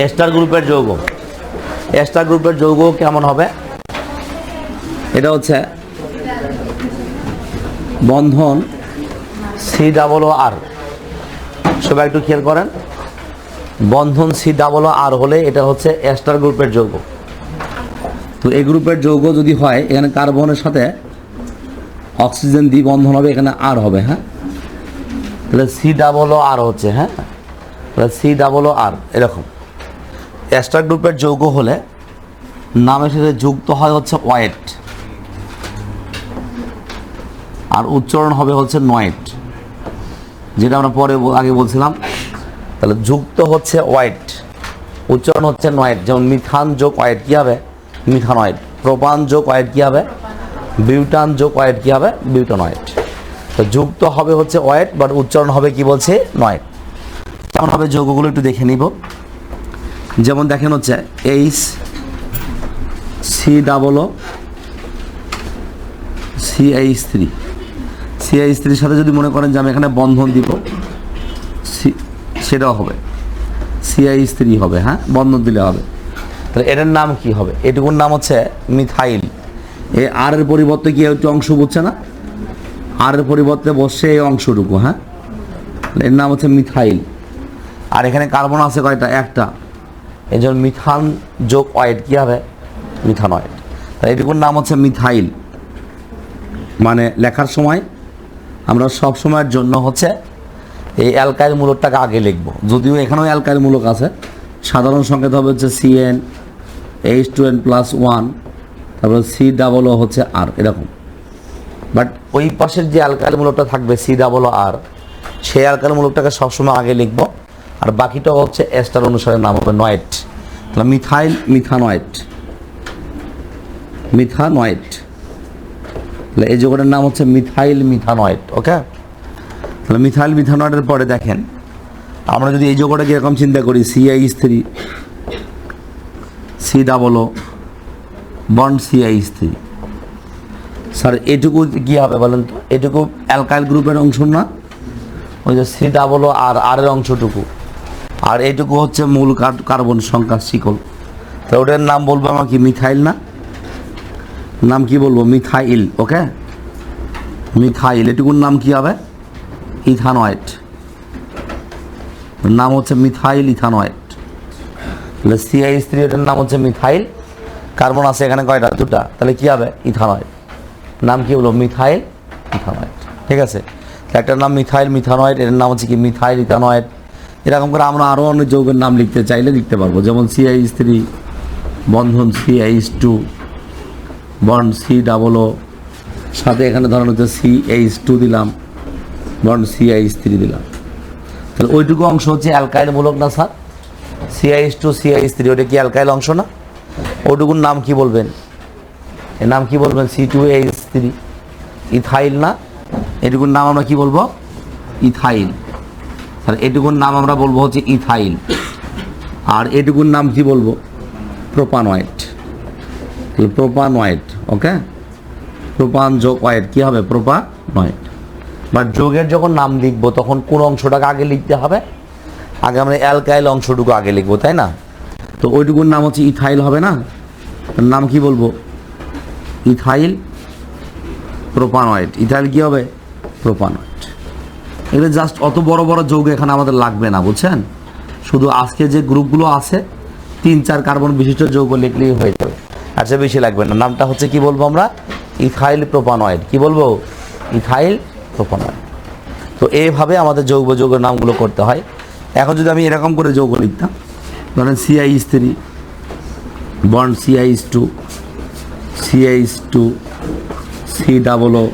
Ester গ্রুপের যৌগ। Ester গ্রুপের যৌগ কেমন হবে? এটা হচ্ছে বন্ধন সি ডাবল আর সবাই একটু খেয়াল করেন। বন্ধন সি ডাবল আর হলে এটা হচ্ছে এস্টার গ্রুপের যৌগ। তো এই গ্রুপের যৌগ যদি হয়, এখানে কার্বনের সাথে অক্সিজেন দ্বি বন্ধন হবে, এখানে আর হবে হ্যাঁ? তাহলে সি ডাবল আর হচ্ছে হ্যাঁ? তাহলে সি ডাবল আর এরকম। এস্টার গ্রুপের যৌগ হলে নামের সাথে যুক্ত হয় হচ্ছে ওয়েট আর উচ্চারণ হবে হচ্ছে নয়েট। যেটা আমরা পরে আগে বলছিলাম। তাহলে যুক্ত হচ্ছে ওয়াইট উচ্চারণ হচ্ছে নয়েট। যেমন মিথান যোগ ওয়াইট কী হবে? মিথানয়েড। প্রোপান যোগ ওয়াইট কী হবে? বিউটান যোগ ওয়াইট কী হবে? বিউটানয়েড। তো যুক্ত হবে হচ্ছে ওয়াইট বাট উচ্চারণ হবে কি বলছে? নয়েট। কেমন হবে? যৌগগুলো একটু দেখে নিব। যেমন দেখেন হচ্ছে H C double O CI স্ত্রী সিআই স্ত্রীর সাথে যদি মনে করেন যে আমি এখানে বন্ধন দিব সি- সেটাও হবে। সিআই স্ত্রী হবে হ্যাঁ? বন্ধন দিলে হবে। তাহলে এটার নাম কি হবে? এটুকুর নাম হচ্ছে মিথাইল। এ আর এর পরিবর্তে কি একটু অংশ বুঝছে না? আর এর পরিবর্তে বসছে এই অংশটুকু হ্যাঁ? এর নাম হচ্ছে মিথাইল। আর এখানে কার্বন আছে কয়টা? একটা। এই জন্য মিথান যোগ অয়েড কী হবে মিথানয়েড। তাহলে এটুকুর নাম হচ্ছে মিথাইল। মানে লেখার সময় আমরা সব সময়ের জন্য হচ্ছে এই অ্যালকাইল মূলকটাকে আগে লিখব। যদিও এখানেও অ্যালকাইল মূলক আছে। সাধারণ সংকেত হবে হচ্ছে CN H two N plus one তারপর সি ডাবল ও হচ্ছে আর এরকম। বাট ওই পাশের যে অ্যালকাইল মূলকটা থাকবে সি ডাবল ও আর সেই অ্যালকাইল মূলকটাকে সবসময় আগে লিখব। আর বাকিটা হচ্ছে এস্টার অনুসারে নাম হবে নয়েট। তাহলে মিথাইল, মিথানয়েট। মিথানয়েট। তাহলে এই যোগটার নাম হচ্ছে মিথাইল, মিথানয়েট, ওকে? তাহলে মিথাইল, মিথানয়েটের পরে দেখেন, আমরা যদি এই যোগটাকে এরকম চিন্তা করি CI three C double bond CI three sir, এটুকু কী হবে বলেন তো? এটুকু অ্যালকাইল গ্রুপের অংশ না? ওই যে সি ডাবল আর আর অংশটুকু। আর এটুকু হচ্ছে মূল কার- কার্বন সংখ্যা শিকল। তো ওটার নাম বলব আমার কি মিথাইল না? নাম কি বলব? মিথাইল, ওকে? মিথাইল, এটুকুর নাম কি হবে? ইথানয়েট নাম হচ্ছে মিথাইল ইথানয়েট তাহলে সিআই স্ত্রী এটার নাম হচ্ছে মিথাইল। কার্বন আছে এখানে কয়টা? দুটা। তাহলে কি হবে? ইথানয়েট নাম কি হলো মিথাইল ইথানয়েট ঠিক আছে? একটার নাম মিথাইল মিথানয়েট এর নাম হচ্ছে কি? মিথাইল ইথানয়েট এরকম করে আমরা আরও অনেক যৌগের নাম লিখতে চাইলে লিখতে পারব। যেমন সিআই থ্রি বন্ধন CIS two bond C double O সাথে এখানে ধরেন হচ্ছে সি এইচ টু দিলাম বন্ড সি এইচ থ্রি দিলাম। তাহলে ওইটুকু অংশ হচ্ছে অ্যালকাইল মূলক না sir? CIS two CIS three ওটা কি অ্যালকাইল অংশ না? ওইটুকুর নাম কি বলবেন? এর নাম কি বলবেন? C two H three ethyl না? এটুকুর নাম আমরা কি বলব? ইথাইল। তাহলে এটুকুর নাম আমরা বলব হচ্ছে ইথাইল। আর এটুকুর নাম কি বলব? প্রোপানয়েট প্রোপানয়েট ওকে? প্রোপান যোগ অয়েট কী হবে? প্রোপানয়েট বা যোগের যখন নাম লিখব, তখন কোন অংশটাকে আগে লিখতে হবে? আগে আমরা অ্যালকাইল অংশটুকু আগে লিখব, তাই না? তো ওইটুকুর নাম হচ্ছে ইথাইল হবে না? নাম কি বলব? ইথাইল প্রোপানয়েট ইথাইল কি হবে? প্রোপানয়েট এগুলো জাস্ট অত বড় বড় যৌগ এখানে আমাদের লাগবে না, বুঝছেন? শুধু আজকে যে গ্রুপগুলো আছে, তিন চার কার্বন বিশিষ্ট যৌগ লিখলেই হয়ে যাবে। আচ্ছা বেশি লাগবে না। নামটা হচ্ছে কি বলব আমরা? ইথাইল প্রোপানয়েড কি বলব? ইথাইল প্রোপানয়েড তো এইভাবে আমাদের যৌগ যৌগের নামগুলো করতে হয়। এখন যদি আমি এরকম করে যৌগ লিখতাম, ধরেন CIS three bond CIS two CIS two C double O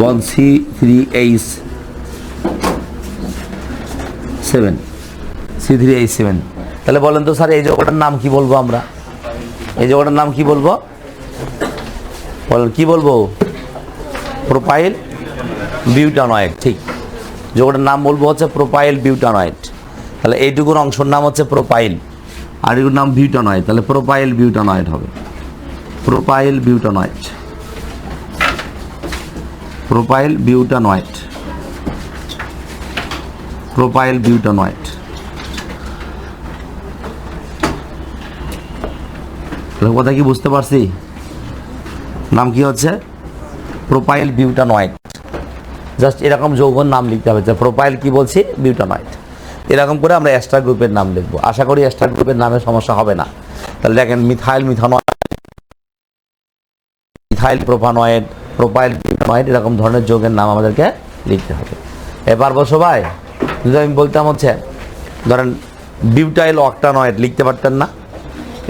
bond C three H seven C three H seven তাহলে বলেন তো স্যার, এই যোগটার নাম কি বলব আমরা? এই যোগটার নাম কি বলব? বলেন, কি বলব? প্রোপাইল বিউটানয়েড ঠিক। যোগটার নাম বলব হচ্ছে প্রোপাইল বিউটানয়েড তাহলে এইটুকুর অংশের নাম হচ্ছে প্রোপাইল আর এগুলোর নাম বিউটানয়েড তাহলে প্রোপাইল বিউটানয়েড হবে। Propyl butanoate propyl butanoate propyl butanoate কথা কি বুঝতে পারছি? নাম কি হচ্ছে? প্রোপাইল বিউটানয়েড জাস্ট এরকম যৌগর নাম লিখতে হবে প্রোপাইল কি বলছি বিউটানয়েড এরকম করে আমরা এক্সট্রা গ্রুপের নাম লিখব। আশা করি এক্সট্রা গ্রুপের নামে সমস্যা হবে না। তাহলে দেখেন methyl methanoate, methyl propanoate propyl butanoate এরকম ধরনের যৌগের নাম আমাদেরকে লিখতে হবে। এ পারব সবাই যদি আমি বলতাম হচ্ছে, ধরেন বিউটাইল অক্টানয়েড লিখতে পারতেন না।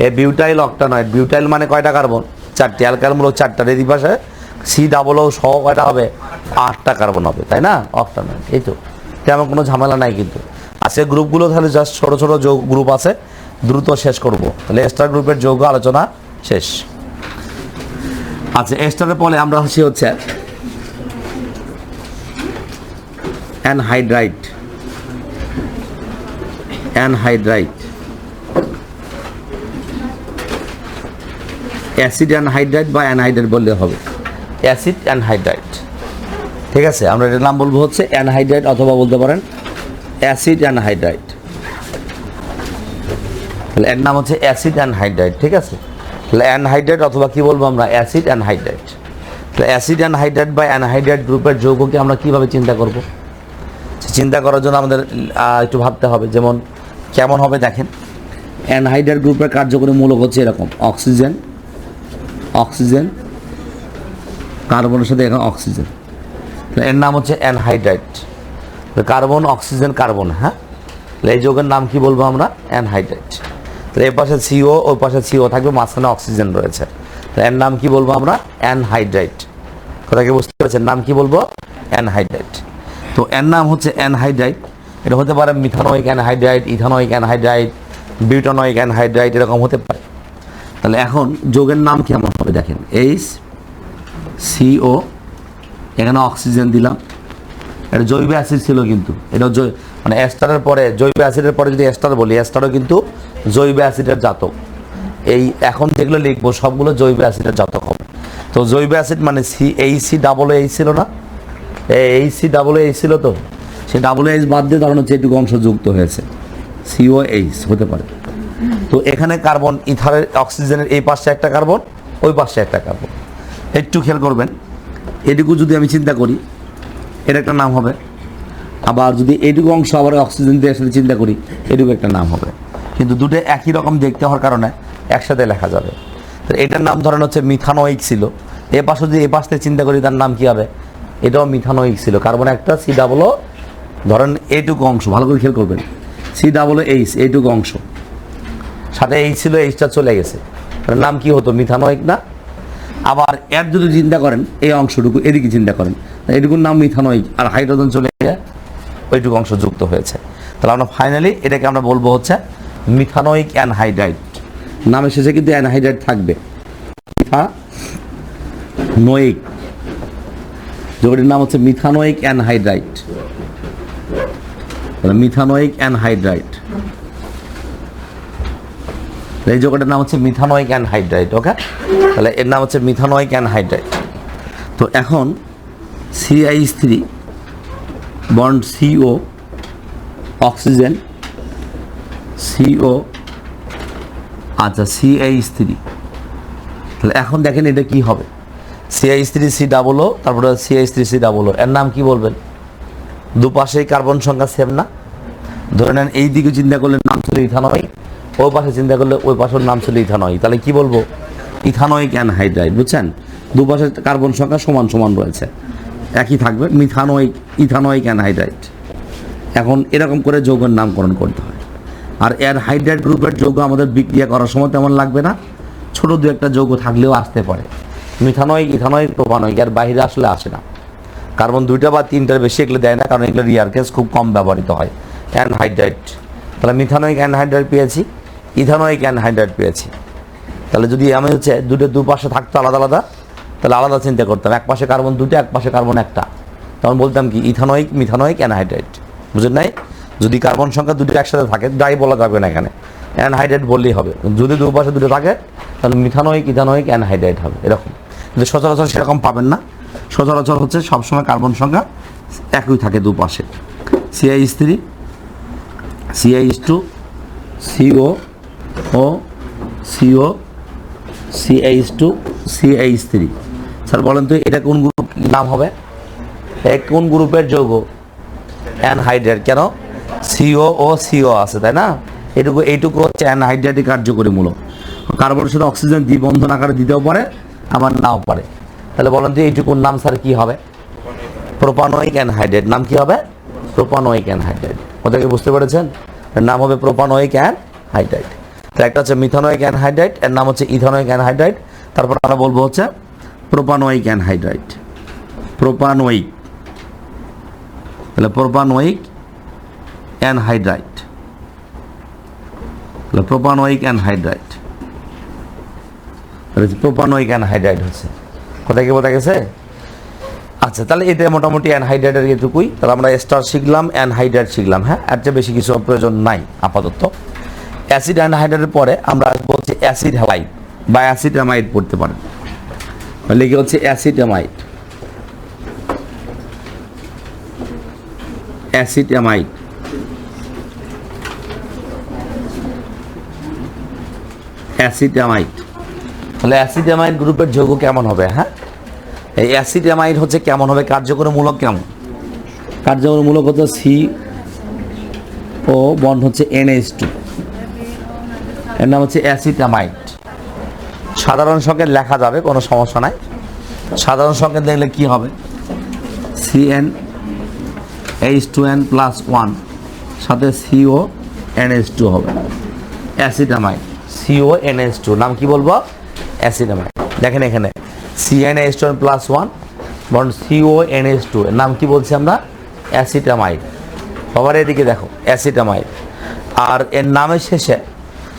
এ বিউটাইল অক্টানয়েড বিউটাইল মানে কয়টা কার্বন চারটি। অ্যালকালমূলক চারটা। এদিক পাশে সি ডাবল ও সহ কয়টা হবে? আটটা কার্বন হবে, তাই না? অক্টানয়েড এই তো। তেমন কোনো ঝামেলা নাই কিন্তু। আজকে গ্রুপগুলো, তাহলে জাস্ট ছোটো ছোটো যৌগ গ্রুপ আছে। দ্রুত শেষ করব। তাহলে এক্সট্রা গ্রুপের যৌগ আলোচনা শেষ। আচ্ছা এক্সট্রার পরে আমরা হচ্ছি হচ্ছে অ্যানহাইড্রাইট অ্যানহাইড্রাইট। অ্যাসিড অ্যানহাইড্রাইট বা অ্যানহাইড্রাইট বললে হবে। Acid anhydride. ঠিক আছে, আমরা এটার নাম বলব হচ্ছে অ্যানহাইড্রাইট অথবা বলতে পারেন অ্যাসিড অ্যানহাইড্রাইট। তাহলে এর নাম হচ্ছে অ্যাসিড অ্যানহাইড্রাইট, ঠিক আছে? তাহলে অ্যানহাইড্রাইট অথবা কি বলব আমরা? Acid anhydride. তাহলে অ্যাসিড অ্যানহাইড্রাইট বা অ্যানহাইড্রাইট গ্রুপের যৌগকে আমরা কীভাবে চিন্তা করব? চিন্তা করার জন্য আমাদের একটু ভাবতে হবে, যেমন কেমন হবে দেখেন। অ্যানহাইড্রাইট গ্রুপের কার্যকরী মূলক হচ্ছে এরকম অক্সিজেন অক্সিজেন কার্বনের সাথে এখন অক্সিজেন এর নাম হচ্ছে অ্যানহাইড্রাইট কার্বন অক্সিজেন কার্বন হ্যাঁ? তাহলে এই যৌগের নাম কি বলব আমরা? অ্যানহাইড্রাইট তাহলে এর পাশে সিও ওই পাশে সিও থাকবে মাঝখানে অক্সিজেন রয়েছে। এর নাম কি বলব আমরা? অ্যানহাইড্রাইট কথা কি বুঝতে পেরেছেন? নাম কি বলব? অ্যানহাইড্রাইট তো এর নাম হচ্ছে অ্যানহাইড্রাইট এটা হতে পারে methanoic anhydride, ethanoic anhydride, butanoic anhydride, এরকম হতে পারে। তাহলে এখন যোগের নাম কেমন হবে দেখেন? এইচ সিও এখানে অক্সিজেন দিলাম। এটা জৈব অ্যাসিড ছিল কিন্তু। এটা মানে এস্টারের পরে, জৈব অ্যাসিডের পরে যদি এস্টার বলি, এস্টারও কিন্তু জৈব অ্যাসিডের জাতক। এই এখন যেগুলো লিখব, সবগুলো জৈব অ্যাসিডের জাতক হবে। তো জৈব অ্যাসিড মানে সি এই সি ডাবল এইচ ছিল না? এই সি ডাবল এইচ ছিল তো? সেই ডাবল এইচ বাদ দিয়ে ধরুন হচ্ছে এটুকু অংশ যুক্ত হয়েছে। সিও এইচ হতে পারে। তো এখানে কার্বন ইথারের অক্সিজেনের এই পাশে একটা কার্বন ওই পাশে একটা কার্বন একটু খেয়াল করবেন, এটুকু যদি আমি চিন্তা করি, এর একটা নাম হবে। আবার যদি এটুকু অংশ আবার অক্সিজেন দিয়ে একসাথে চিন্তা করি, এটুকু একটা নাম হবে। কিন্তু দুটো একই রকম দেখতে হওয়ার কারণে একসাথে লেখা যাবে। তো এটার নাম ধরেন হচ্ছে মিথানোয়িক ছিল। এ পাশে যদি এ পাশ থেকে চিন্তা করি, তার নাম কি হবে? এটাও মিথানোয়িক ছিল। কার্বন একটা সি ডাবলও ধরেন এইটুকু অংশ, ভালো করে খেয়াল করবেন। সি ডাবল এইচ এইটুকু অংশ। সাথে এইচ ছিল এইচটা চলে গেছে। নাম কি হতো? মিথানোয়িক না? আবার এর যদি চিন্তা করেন, এই অংশটুকু এদিকে চিন্তা করেন এটুকুর নাম মিথানোয়িক আর হাইড্রোজেন চলে গিয়ে ওইটুকু অংশ যুক্ত হয়েছে। তাহলে আমরা ফাইনালি এটাকে আমরা বলব হচ্ছে মিথানোয়িক অ্যানহাইড্রাইট নামে শেষে কিন্তু অ্যানহাইড্রাইট থাকবে। মিথা মিথানোয়িক যেগুলির নাম হচ্ছে মিথানোয়িক অ্যানহাইড্রাইট মিথানোয়িক অ্যানহাইড্রাইট। এই যোগটার নাম হচ্ছে মিথানোয়িক অ্যানহাইড্রাইট, ওকে? তাহলে এর নাম হচ্ছে মিথানোয়িক অ্যানহাইড্রাইট। তো এখন CIS three bond CO, oxygen, CO আচ্ছা সিআইস থ্রি তাহলে এখন দেখেন এটা কি হবে। CIS three C double O, তারপরে CIS three C double O. এর নাম কি বলবেন? দুপাশেই কার্বন সংখ্যা সেম না। ধরে নেন, এই দিকে চিন্তা করলে নাম ছিল ইথানয়িক ওই পাশে চিন্তা করলে ওই পাশের নাম ছিল ইথানয়িক তাহলে কি বলব? ইথানয়িক অ্যানহাইড্রাইড বুঝছেন? দুপাশের কার্বন সংখ্যা সমান সমান রয়েছে। একই থাকবে মিথানয়িক ইথানয়িক অ্যানহাইড্রাইড এখন এরকম করে যৌগের নামকরণ করতে হয়। আর এর হাইড্রাইড গ্রুপের যৌগ আমাদের বিক্রিয়া করার সময় তেমন লাগবে না। ছোট দু একটা যৌগ থাকলেও আসতে পারে। মিথানয়িক ইথানয়িক প্রোপানয়িক এর বাইরে আসলে আসে না। কার্বন দুইটা বা তিনটার বেশি এগুলো দেয় না, কারণ এগুলো রিয়ার কেস খুব কম ব্যবহৃত হয়। অ্যানহাইড্রাইট তাহলে মিথানোয়িক অ্যানহাইড্রাইট পেয়েছি ইথানোয়িক অ্যানহাইড্রাইট পেয়েছি। তাহলে যদি আমি হচ্ছে দুটো দুপাশে থাকতো আলাদা আলাদা, তাহলে আলাদা চিন্তা করতাম, এক পাশে কার্বন দুটো এক পাশে কার্বন একটা। তখন বলতাম কি ইথানোয়িক মিথানোয়িক অ্যানহাইড্রাইট বুঝলেন নাই? যদি কার্বন সংখ্যা দুটো একসাথে থাকে ডাই বলা যাবে না এখানে। অ্যানহাইড্রাইট বললেই হবে। যদি দুপাশে দুটো থাকে, তাহলে মিথানোয়িক ইথানোয়িক অ্যানহাইড্রাইট হবে, এরকম। কিন্তু সচরাচর সেরকম পাবেন না। সচরাচর হচ্ছে সবসময় কার্বন সংখ্যা একই থাকে দুপাশে। CIS three CIS two CO O CO CH two CH three sir বলেন তো, এটা কোন গ্রুপ নাম হবে? কোন গ্রুপের যৌগ? অ্যানহাইড্রেট কেন? সিও ও সিও আছে, তাই না? এটুকু, এইটুকু হচ্ছে অ্যানহাইড্রেটই কার্যকরী মূলক। কার্বনের সাথে অক্সিজেন দ্বিবন্ধন আকারে দিতেও পারে, আবার নাও পারে। তাহলে বলেন তো এইটুকুর নাম স্যার কি হবে? Propanoic anhydride. নাম কি হবে? Propanoic anhydride. ওদেরকে বুঝতে পেরেছেন? নাম হবে প্রোপানোয়িক অ্যানহাইড্রেট। তো একটা হচ্ছে মিথানোয়িক অ্যানহাইড্রেট, এর নাম হচ্ছে ইথানোয়িক অ্যানহাইড্রেট। তারপর আমরা বলব হচ্ছে প্রোপানোয়িক অ্যানহাইড্রেট। প্রোপানোয়িক। তাহলে প্রোপানোয়িক অ্যানহাইড্রাইট তাহলে প্রোপানোয়িক অ্যানহাইড্রাইট প্রোপানোয়িক অ্যানহাইড্রাইট হচ্ছে। কোথায় কি বোঝা গেছে? আচ্ছা তাহলে এটা মোটামুটি অ্যানহাইড্রাইটের এটুকুই। তাহলে আমরা স্টার শিখলাম অ্যানহাইড্রেট শিখলাম হ্যাঁ? এর চেয়ে বেশি কিছু প্রয়োজন নাই, আপাতত। অ্যাসিড অ্যানহাইড্রাইটের পরে আমরা বলছি অ্যাসিড হ্যালাইড বা অ্যাসিড অ্যামাইড পড়তে পারেন। লিখে হচ্ছে acid amide acid amide acid amide তাহলে অ্যাসিড অ্যামাইড গ্রুপের যৌগ কেমন হবে হ্যাঁ? এই অ্যাসিড অ্যামাইড হচ্ছে কেমন হবে কার্যকরমূলক কেমন? কার্যকরমূলক হচ্ছে সি ও বন্ড হচ্ছে এনএইচ টু। এর নাম হচ্ছে অ্যাসিড অ্যামাইড সাধারণ সংকেত লেখা যাবে কোনো সমস্যা নাই। সাধারণ সংকেত দেখলে কি হবে? C N H two N plus one সাথে সিও এনএস টু হবে। Acid amide CO NS two. নাম কি বলব? অ্যাসিডামাইড দেখেন এখানে। CN H two plus one বরং সিও এনএস টু এর নাম কি বলছি আমরা? অ্যাসিটামাইড বাবার এদিকে দেখো অ্যাসিটামাইড আর এর নামের শেষে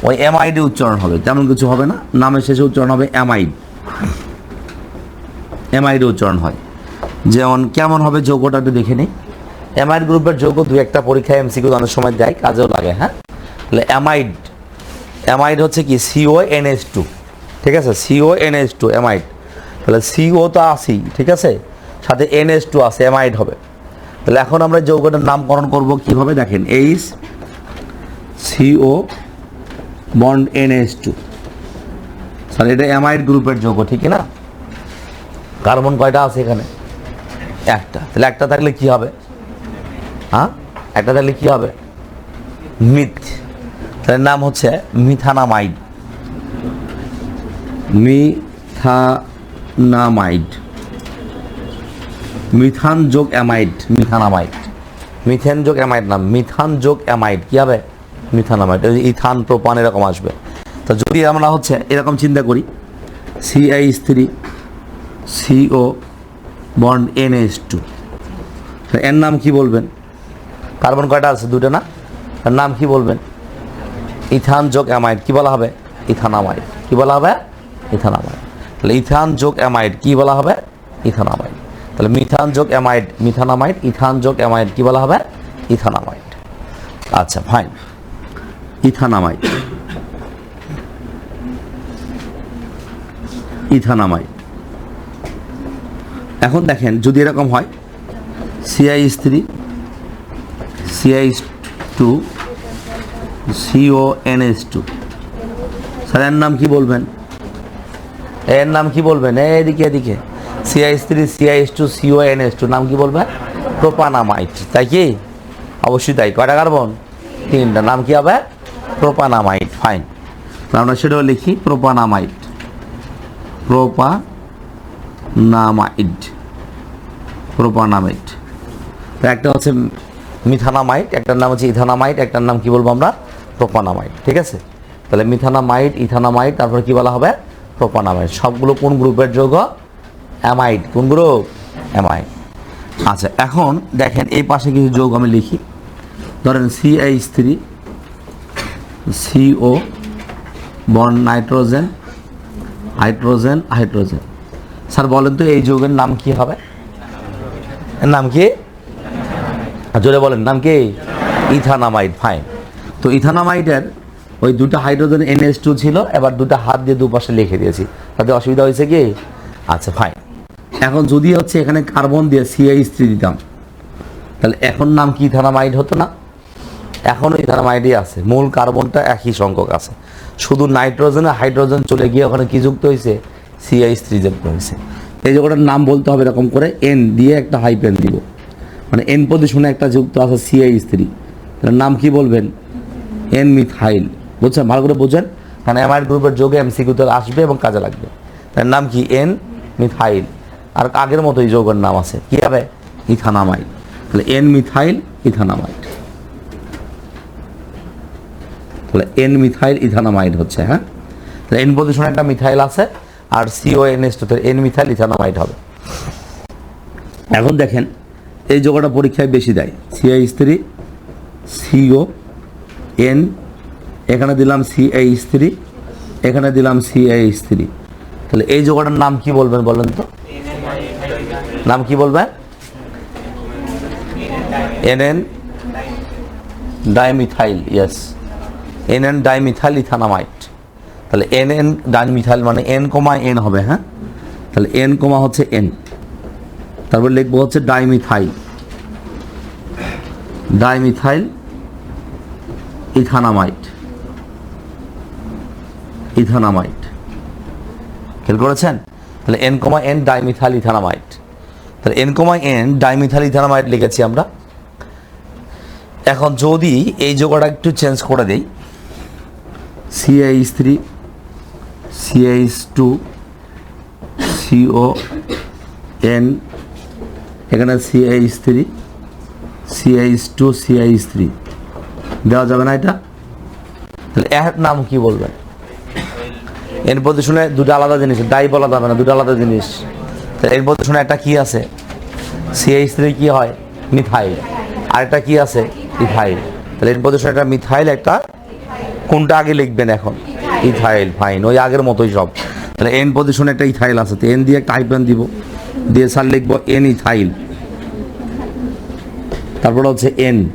ওই এমআইডি উচ্চারণ হবে। তেমন কিছু হবে না। নামের শেষে উচ্চারণ হবে অ্যামাইড অ্যামাইডি উচ্চারণ হয়। যেমন, কেমন হবে যৌগটা একটু দেখে নিই। অ্যামাইড গ্রুপের যৌগ দু একটা পরীক্ষায় এমসিকিউ অনেক সময় দেয়, কাজেও লাগে হ্যাঁ? তাহলে অ্যামাইড অ্যামাইড হচ্ছে কি? সিও এনএস টু ঠিক আছে? সিও এনএস টু অ্যামাইড তাহলে সিও তো আসি ঠিক আছে? সাথে এনএস টু আছে অ্যামাইড হবে। তাহলে এখন আমরা যৌগটার নামকরণ করব কীভাবে? দেখেন H CO bond NS two sir এটা অ্যামাইড গ্রুপের যৌগ, ঠিক না? কার্বন কয়টা আছে এখানে? একটা। তাহলে একটা থাকলে কি হবে? হ্যাঁ? একটা থাকলে কি হবে? মিথ। তাহলে নাম হচ্ছে মিথানামাইড। মিথানামাইড। মিথান যোগ অ্যামাইড মিথানামাইড। মিথেন যোগ অ্যামাইড না মিথান যোগ অ্যামাইড কী হবে? মিথানামাইড ইথান প্রোপান এরকম আসবে। তো যদি আমরা হচ্ছে এরকম চিন্তা করি CIS three CO bond NS two. এর নাম কি বলবেন? কার্বন কয়টা আছে? দুটো না? এর নাম কি বলবেন? ইথান যোগ অ্যামাইড কি বলা হবে? ইথানামাইড। কি বলা হবে? ইথানামাইড। তাহলে ইথান যোগ অ্যামাইড কি বলা হবে? ইথানামাইড। তাহলে মিথান যোগ অ্যামাইড, মিথানামাইড, ইথান যোগ অ্যামাইড কি বলা হবে? ইথানামাইড। আচ্ছা ফাইন। ইথানামাইড। ইথানামাইড। এখন দেখেন, যদি এরকম হয় CIS three CIS two CO NS two sir, এর নাম কি বলবেন? এর নাম কি বলবেন? এদিকে এদিকে। CIS three CIS two CO NS two নাম কি বলবেন প্রোপানামাইট, তাই কি? অবশ্যই তাই। কয়টা কার্বন? তিনটা। নাম কি হবে? প্রোপানামাইট। ফাইন আমরা সেটাও লিখি, প্রোপানামাইট। প্রোপানামাইড প্রোপানামাইট। একটা হচ্ছে মিথানামাইট, একটার নাম হচ্ছে ইথানামাইট, একটার নাম কি বলব আমরা? প্রোপানামাইট। ঠিক আছে? তাহলে মিথানামাইট, ইথানামাইট, তারপর কি বলা হবে? প্রোপানামাইট সবগুলো কোন গ্রুপের যৌগ? অ্যামাইড। কোন গ্রুপ? অ্যামাইড। আচ্ছা এখন দেখেন এই পাশে কিছু যৌগ আমি লিখি। ধরেন C CH three CO bond nitrogen, hydrogen hydrogen. Sir, বলেন তো এই যৌগের নাম কি হবে? এর নাম কি? জোরে বলেন, নাম কি? Ethanamide, fine. তো ইথানামাইডের ওই দুটো হাইড্রোজেন এনএস টু ছিল, এবার দুটো হাত দিয়ে দুপাশে লিখে দিয়েছি। তাতে অসুবিধা হয়েছে কি? আচ্ছা ফাইন এখন যদি হচ্ছে এখানে কার্বন দিয়ে সিএইচ থ্রি দিতাম, তাহলে এখন নাম কি ইথানামাইড হতো না? এখন এখনও ইথানামাইডই আছে। মূল কার্বনটা একই সংখ্যক আছে। শুধু নাইট্রোজেন আর হাইড্রোজেন চলে গিয়ে ওখানে কি যুক্ত হয়েছে? সিআইস থ্রি যুক্ত হয়েছে। এই জায়গাটার নাম বলতে হবে এরকম করে এন দিয়ে একটা হাইপেন দিব। মানে এন পজিশনে একটা যুক্ত আছে সিআইস থ্রি এটার নাম কি বলবেন? এন মিথাইল বুঝছেন? ভালো করে বুঝেন। কারণ অ্যামাইড গ্রুপের যোগে এমসিকিউতে আসবে এবং কাজে লাগবে। তার নাম কি? N methyl. আর আগের মতো এই যৌগের নাম আছে। কি হবে? ইথানামাইড তাহলে এন মিথাইল ইথানামাইড তাহলে এন মিথাইল ইথানামাইড হচ্ছে হ্যাঁ? তাহলে এন পজিশনে একটা মিথাইল আছে আর CO N S two N methyl ethanamide হবে। এখন দেখেন এই যোগটা পরীক্ষায় বেশি দেয়। সিআই স্ত্রী সিও এন এখানে দিলাম সি সিআই স্ত্রী, এখানে দিলাম সি সিআই স্ত্রী। তাহলে এই যোগটার নাম কি বলবেন বলেন তো? নাম কি বলবেন? N N dimethyl yes N N dimethyl ethanamide তাহলে এন এন ডাইমিথাইল মানে এন কমা এন হবে হ্যাঁ? তাহলে এন কমা হচ্ছে এন। তারপর লিখব হচ্ছে ডাইমিথাইল। ডাইমিথাইল ইথানামাইট। ইথানামাইট। খেয়াল করেছেন? তাহলে এন কমা এন ডাইমিথাইল ইথানামাইট। তাহলে এন কমা এন ডাইমিথাইল ইথানামাইট লিখেছি আমরা। এখন যদি এই যোগাটা একটু চেঞ্জ করে দেই CIS three CIS two CO N এখানে CIS three CIS two CIS three দেওয়া যাবে না এটা? তাহলে এর নাম কি বলবেন? এর প্রদূষণে দুটো আলাদা জিনিস, দায়ী বলা যাবে না, দুটো আলাদা জিনিস। এর প্রদূষণে একটা কি আছে? সিআইস থ্রি কি হয়? মিথাইল। আরেকটা কি আছে? ইথাইল। তাহলে এর প্রদূষণে একটা মিথাইল, একটা কোনটা আগে লিখবেন এখন? ইথাইল, ফাইন, ওই আগের মতোই সব। তাহলে এন পজিশনে একটা ইথাইল আছে, তো এন দিয়ে একটা হাইপেন দিব। দিয়ে স্যার লিখব এন ইথাইল। তারপরে হচ্ছে এন।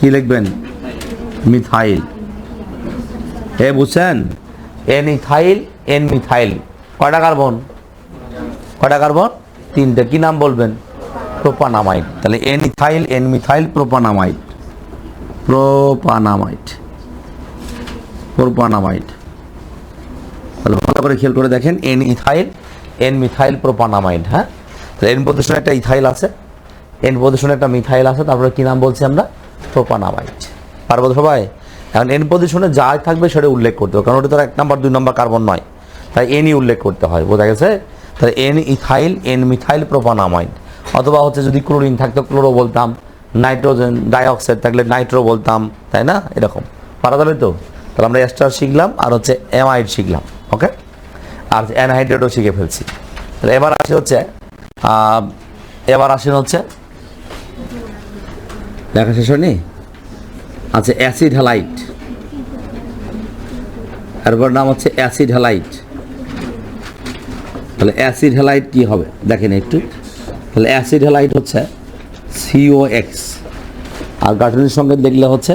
কি লিখবেন? মিথাইল। এ বুঝছেন? N ethyl, N methyl. কয়টা কার্বন কয়টা কার্বন তিনটে। কি নাম বলবেন? প্রোপানামাইড তাহলে N ethyl, N methyl, propanamide. Propanamide. Propanamide. তাহলে ভালো করে খেয়াল করে দেখেন, N ethyl, N methyl propanamide হ্যাঁ? তাহলে এন প্রদূষণে একটা ইথাইল আছে। এন প্রদূষণে একটা মিথাইল আছে, তারপরে কি নাম বলছি আমরা? প্রোপানামাইট। পারব সবাই? এখন এন প্রদূষণে যা থাকবে সেটা উল্লেখ করতে হবে, কারণ ওটা তো এক নম্বর, দুই নম্বর কার্বন নয়। তাই এনই উল্লেখ করতে হয়, বোঝা গেছে? তাহলে N ethyl N methyl propanamide, অথবা হচ্ছে যদি ক্লোরিন থাকতো, ক্লোরো বলতাম, নাইট্রোজেন ডাইঅক্সাইড থাকলে নাইট্রো বলতাম, তাই না? এরকম। পারা যাবে তো? তাহলে আমরা এস্টার শিখলাম, আর হচ্ছে অ্যামাইড শিখলাম, ওকে? আর অ্যানহাইড্রেটও শিখে ফেলছি। তাহলে এবার আসে হচ্ছে এবার আসেন হচ্ছে দেখা শেষ হয়নি? আচ্ছা অ্যাসিড হ্যালাইট। এরপর নাম হচ্ছে অ্যাসিড হ্যালাইট। তাহলে অ্যাসিড হ্যালাইট কি হবে? দেখেন একটু। তাহলে অ্যাসিড হ্যালাইট হচ্ছে সিও এক্স আর গাঠনিক সঙ্গে দেখলে হচ্ছে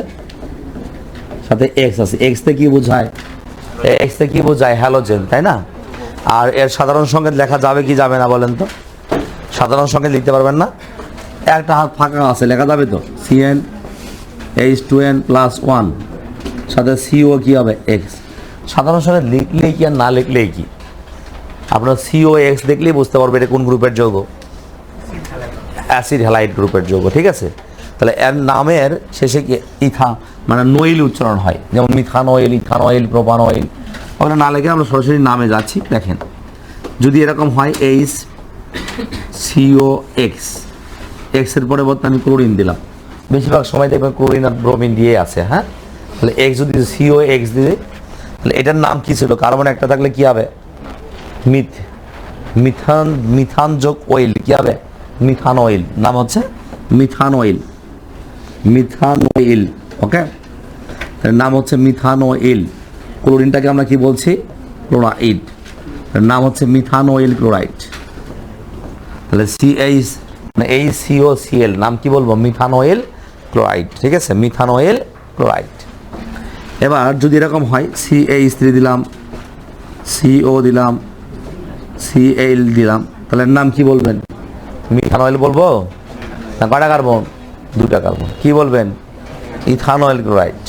সাথে এক্স আছে। এক্স তে কি বোঝায়? এক্স তে কি বোঝায়? হ্যালোজেন তাই না? আর এর সাধারণ সঙ্গে লেখা যাবে কি যাবে না বলেন তো? সাধারণ সঙ্গে লিখতে পারবেন না? একটা হাত ফাঁকা আছে, লেখা যাবে তো? CN H two N plus one সাথে সিও কী হবে? এক্স সাধারণ সঙ্গে লিখলেই কি আর না লিখলেই কি? আপনার সিও এক্স দেখলেই বুঝতে পারবে এটা কোন গ্রুপের যৌগ। অ্যাসিড হ্যালাইড গ্রুপের যৌগ, ঠিক আছে? তাহলে এর নামের শেষে কি ইথা মানে নইল উচ্চারণ হয়। যেমন methanoyl, ethanoyl, propanoyl. ওখানে না লেগে আমরা সরাসরি নামে যাচ্ছি, দেখেন। যদি এরকম হয় এইচ সিও এক্স এক্সের পরিবর্তে আমি ক্লোরিন দিলাম। বেশিরভাগ সময় দেখবেন ক্লোরিন আর ব্রোমিন দিয়ে আছে হ্যাঁ? তাহলে এক্স যদি সিও এক্স দিয়ে, তাহলে এটার নাম কি ছিল? কার্বন একটা থাকলে কি হবে? মিথ, মিথান মিথান যোগ অয়েল কি হবে? মিথান অয়েল নাম হচ্ছে methan oyl methan oyl okay নাম হচ্ছে মিথান অয়েল ক্লোরিনটাকে আমরা কি বলছি? ক্লোরাইড নাম হচ্ছে মিথান অয়েল ক্লোরাইড। তাহলে সিএইচ মানে এই সিও সিএল নাম কি বলব? মিথান অয়েল ক্লোরাইড, ঠিক আছে? Methanoyl chloride. এবার যদি এরকম হয় সিএইচ থ্রি দিলাম সিও দিলাম সিএল দিলাম, তাহলে এর নাম কি বলবেন? মিথান অয়েল বলব? না কটা কার্বন? দুটা কার্বন। কি বলবেন? Ethanoyl chloride.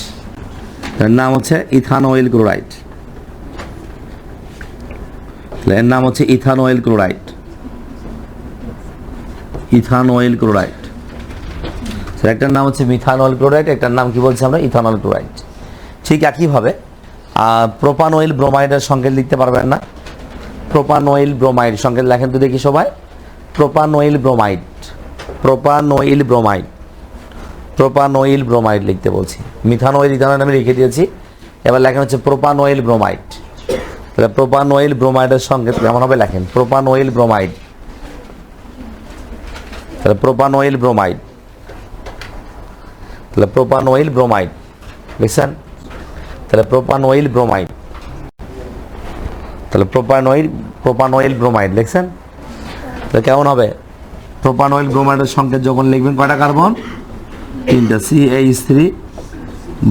এর নাম হচ্ছে ইথানয়েল ক্লোরাইড। এর নাম হচ্ছে ইথানয়েল ক্লোরাইড। ইথানয়েল ক্লোরাইড। একটার নাম হচ্ছে মিথানল ক্লোরাইড একটার নাম কি বলছি আমরা? ইথানল ক্লোরাইড ঠিক একইভাবে প্রোপান প্রোপানয়েল ব্রোমাইডের সংকেত লিখতে পারবেন না। প্রোপান প্রোপানয়েল ব্রোমাইড সংকেত লেখেন তো দেখি সবাই। Propan propanoyl bromide propanoyl bromide propanoyl bromide লিখতে বলছি। মিথান মিথানয়েল ইথানয়েল আমি লিখে দিয়েছি। এবার লেখেন হচ্ছে প্রোপান প্রোপানয়েল ব্রোমাইড তাহলে প্রোপান প্রোপানয়েল ব্রোমাইডের সংকেত কেমন হবে? লেখেন প্রোপান প্রোপানয়েল ব্রোমাইড তাহলে প্রোপান প্রোপানয়েল ব্রোমাইড তাহলে প্রোপানয়েল ব্রোমাইড বুঝছেন তাহলে প্রোপানয়েল ব্রোমাইড তাহলে প্রোপানয়েল প্রোপানয়েল ব্রোমাইড লিখছেন তাহলে কেমন হবে? প্রোপানয়েল ব্রোমাইডের সংকেত যখন লিখবেন, কয়টা কার্বন? তিনটা। সি এইচ থ্রি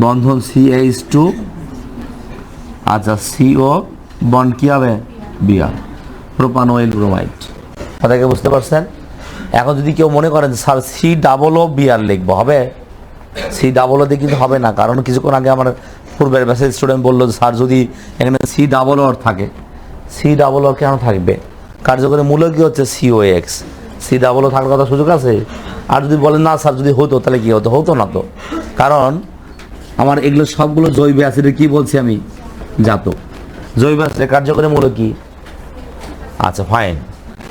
বন্ধন সি এইচ টু আচ্ছা সিও বন্ড কী হবে? বিআর প্রোপানয়েল ব্রোমাইড কথাকে বুঝতে পারছেন? এখন যদি কেউ মনে করেন sir C double O BR লিখব, হবে? সি ডাবল ও দিয়ে কিন্তু হবে না। কারণ কিছুক্ষণ আগে আমার পূর্বের মেসেজ স্টুডেন্ট বলল স্যার, যদি এখানে সি ডাবল ওর থাকে সি ডাবল ও কেন থাকবে? কার্যকরী মূল্য কি হচ্ছে? CO X C double O থাকার কথা সুযোগ আছে? আর যদি বলেন, না, স্যার, যদি হতো, তাহলে কী হতো? হতো না তো। কারণ আমার এগুলো সবগুলো জৈব অ্যাসিডের কি বলছি আমি? জাত জৈব অ্যাসিডের কার্যকরী মূল্য কী? আচ্ছা ফাইন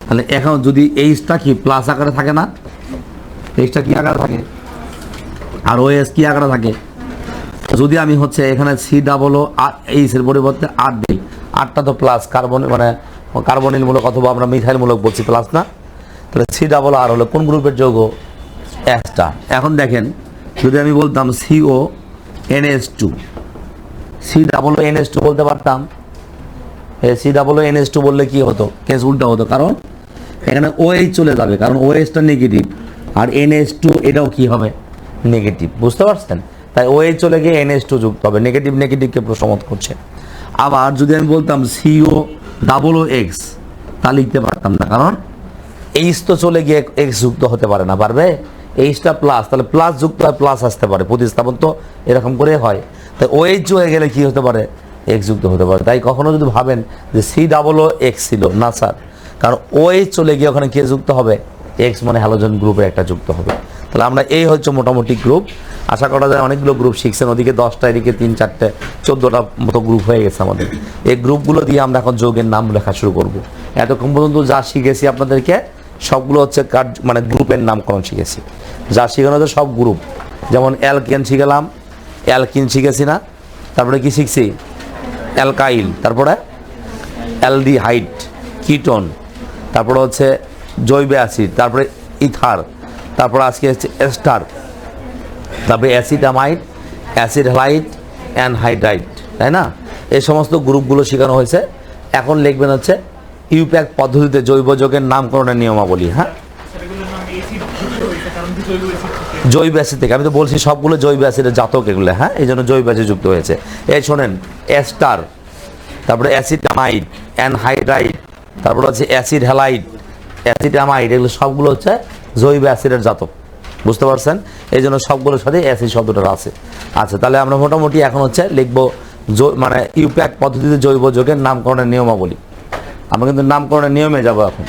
তাহলে এখন যদি এইচটা কি প্লাস আকারে থাকে না? এইচটা কি আকারে থাকে? আর ওএস কি আকারে থাকে? যদি আমি হচ্ছে এখানে সি ডাবল ও এইচের পরিবর্তে আট দিই আটটা তো প্লাস কার্বন মানে কার্বনিল মূলক অথবা আমরা মিথাইল মূলক বলছি প্লাস না? তাহলে সি ডাবল আর হলো কোন গ্রুপের যৌগ? একটা এখন দেখেন, যদি আমি বলতাম CO NS two C double O NS two বলতে পারতাম? C double O NS two বললে কি হতো? কেস উল্টা হতো, কারণ এখানে ওএইচ চলে যাবে, কারণ ওএইচটা নেগেটিভ আর এনএস টু এটাও কি হবে? নেগেটিভ, বুঝতে পারছেন? তাই ওএইচ চলে গিয়ে এনএস টু যুক্ত হবে, নেগেটিভ, নেগেটিভকে প্রশমত করছে। আবার যদি আমি বলতাম সিও ডাবল ও এক্স তা লিখতে পারতাম না, কারণ এইচ তো চলে গিয়ে এক্স যুক্ত হতে পারে না, পারবে? এইচটা প্লাস তাহলে প্লাস যুক্ত হয় প্লাস আসতে পারে, প্রতিস্থাপন তো এরকম করে হয়। তাই ও এইচ হয়ে গেলে কি হতে পারে? এক্স যুক্ত হতে পারে। তাই কখনো যদি ভাবেন যে সি ডাবল ও এক্স ছিল, না স্যার, কারণ ও এইচ চলে গিয়ে ওখানে কে যুক্ত হবে? এক্স মানে হ্যালোজেন গ্রুপের একটা যুক্ত হবে। তাহলে আমরা এই হচ্ছে মোটামুটি গ্রুপ আশা করা যায় অনেকগুলো গ্রুপ শিখছেন, ওদিকে দশটা, এদিকে তিন, চারটে, চোদ্দোটা মতো গ্রুপ হয়ে গেছে আমাদের। এই গ্রুপগুলো দিয়ে আমরা এখন যোগের নাম লেখা শুরু করব। এতক্ষণ পর্যন্ত যা শিখেছি আপনাদেরকে, সবগুলো হচ্ছে কার্ড মানে গ্রুপের নামকরণ শিখেছি। যা শিখানো হচ্ছে সব গ্রুপ যেমন অ্যালকেন শিখেলাম অ্যালকিন শিখেছি না, তারপরে কি শিখছি? অ্যালকাইল তারপরে অ্যালডিহাইড কিটোন তারপরে হচ্ছে জৈব অ্যাসিড, তারপরে ইথার তারপরে আজকে হচ্ছে এস্টার, তারপরে অ্যাসিডামাইড অ্যাসিড হ্যালাইড অ্যানহাইড্রাইড তাই না? এই সমস্ত গ্রুপগুলো শেখানো হয়েছে। এখন লিখবেন হচ্ছে ইউপ্যাক পদ্ধতিতে জৈব যোগের নামকরণের নিয়মাবলী হ্যাঁ? জৈব অ্যাসিড থেকে আমি তো বলছি সবগুলো জৈব অ্যাসিডের জাতক এগুলো হ্যাঁ? এই জন্য জৈব অ্যাসিড যুক্ত হয়েছে। এই শোনেন, এস্টার, তারপরে অ্যাসিডামাইড অ্যানহাইড্রাইড তারপরে হচ্ছে অ্যাসিড হ্যালাইড অ্যাসিডামাইড এগুলো সবগুলো হচ্ছে জৈব অ্যাসিডের জাতক। বুঝতে পারছেন? এই জন্য সবগুলোর সাথে অ্যাসিড শব্দটা আছে। আচ্ছা তাহলে আমরা মোটামুটি এখন হচ্ছে লিখব মানে ইউপ্যাক পদ্ধতিতে জৈব যোগের নামকরণের নিয়মাবলী। আমরা কিন্তু নামকরণের নিয়মে যাব এখন।